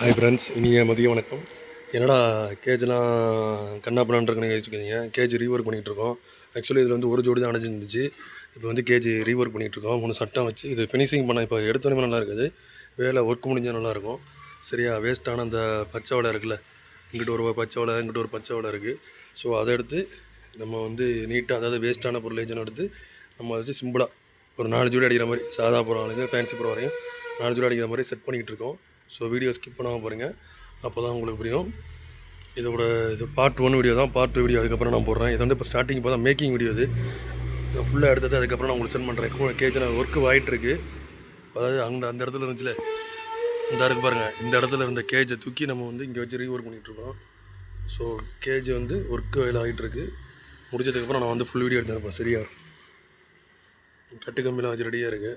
Hi friends இனிய மதிய வணக்கம். என்னடா கேஜ்லாம் கண்ணா பண்ணான்னு வச்சுக்கோங்க கேஜ் ரீஒர்க் பண்ணிகிட்ருக்கோம். ஆக்சுவலி இதில் வந்து ஒரு ஜோடி தான் அடைஞ்சிருந்துச்சு. இப்போ வந்து கேஜி ரீஒர்க் பண்ணிகிட்ருக்கோம். மூணு சட்டம் வச்சு இது ஃபினிஷிங் பண்ண இப்போ எடுத்தோடனே நல்லா இருக்குது. வேலை ஒர்க் முடிஞ்சால் நல்லாயிருக்கும். சரியா வேஸ்ட்டான அந்த பச்சை வடை இருக்குல்ல இங்கிட்ட ஒரு பச்சை வடை இங்கிட்ட ஒரு பச்சை வடை இருக்குது ஸோ அதை எடுத்து நம்ம வந்து நீட்டாக அதாவது வேஸ்ட்டான பொருள் ஏஜென்ட் எடுத்து நம்ம வச்சு சிம்பிளாக ஒரு நாலு ஜோடி அடிக்கிற மாதிரி சாதா போகிற ஆளுங்க ஃபேன்சி போகிற வரையும் நாலு ஜோடி அடிக்கிற மாதிரி செட் பண்ணிக்கிட்டு இருக்கோம் ஸோ வீடியோ ஸ்கிப் பண்ணாமல் பாருங்கள் அப்போ தான் உங்களுக்கு புரியும். இதோட இது பார்ட் ஒன் வீடியோ தான். பார்ட் டூ வீடியோ அதுக்கப்புறம் நான் போடுறேன். இது வந்து இப்போ ஸ்டார்டிங் இப்போ தான் மேக்கிங் வீடியோ இது இதை ஃபுல்லாக எடுத்தது அதுக்கப்புறம் நான் உங்களுக்கு சென்ட் பண்ணுறேன் கேஜில் ஒர்க்கு ஆகிட்டு அதாவது அந்த அந்த இடத்துல இருந்துச்சுல. இந்த இருக்கு பாருங்கள் இந்த இடத்துல இருந்த கேஜை தூக்கி நம்ம வந்து இங்கே வச்சு ரீஒர்க் பண்ணிகிட்ருக்கோம் ஸோ கேஜ் வந்து ஒர்க்கு வயல் ஆகிட்டுருக்கு முடிச்சதுக்கப்புறம் நான் வந்து ஃபுல் வீடியோ எடுத்துருப்பேன் சரியா? கட்டு கம்பிலாம் வச்சு ரெடியாக இருக்குது